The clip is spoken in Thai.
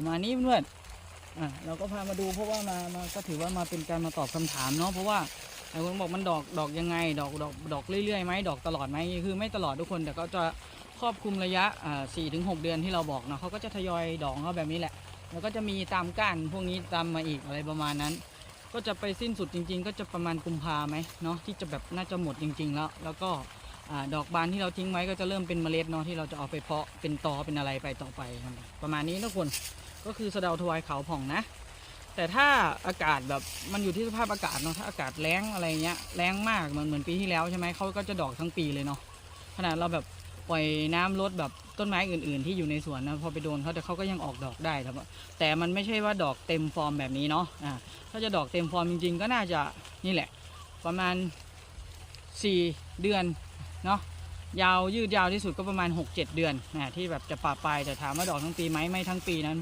ประมาณนี้เพื่อนอะเราก็พามาดูเพราะว่ามามาก็ถือว่ามาเป็นการมาตอบคำถามเนาะเพราะว่าหลายคนบอกมันดอกดอกยังไง ดอกดอกดอกเรื่อยๆไหมดอกตลอดไหมคือไม่ตลอดทุกคนแต่ก็จะครอบคลุมระยะอ่าสี่ถึงหเดือนที่เราบอกเนาะเขาก็จะทยอยดอกเขาแบบนี้แหละ แล้วก็จะมีตามก้านพวกนี้ตามมาอีกอะไรประมาณนั้น ก็จะไปสิ้นสุดจริง ๆ ก็จะประมาณกุมภาไหมเนาะที่จะแบบน่าจะหมดจริง ๆ แล้ว แล้วก็อดอกบานที่เราทิ้งไว้ก็จะเริ่มเป็นเมล็ดเนาะที่เราจะเอาไปเพาะเป็นตอเป็นอะไรไปต่อไปประมาณนี้ทุกคน ก็คือสะเดาทวายขาวผ่องนะ แต่ถ้าอากาศแบบมันอยู่ที่สภาพอากาศเนาะถ้าอากาศแล้งอะไรเงี้ยแล้งมากเหมือนเหมือนปีที่แล้วใช่ไหมเขาก็จะดอกทั้งปีเลยเนาะขนาดเราแบบปล่อยน้ำลดแบบต้นไม้อื่น ๆ ที่อยู่ในสวนนะพอไปโดนเขาแต่เขาก็ยังออกดอกได้ครับแต่มันไม่ใช่ว่าดอกเต็มฟอร์มแบบนี้เนาะอ่าถ้าจะดอกเต็มฟอร์มจริง ๆ ก็น่าจะนี่แหละ ประมาณ 4 เดือนเนาะยาวยืดยาวที่สุดก็ประมาณ 6-7 เดือนนะที่แบบจะป่าปลายแต่ถามว่าดอกทั้งปีไหมไม่ทั้งปีนั้นเพื่อน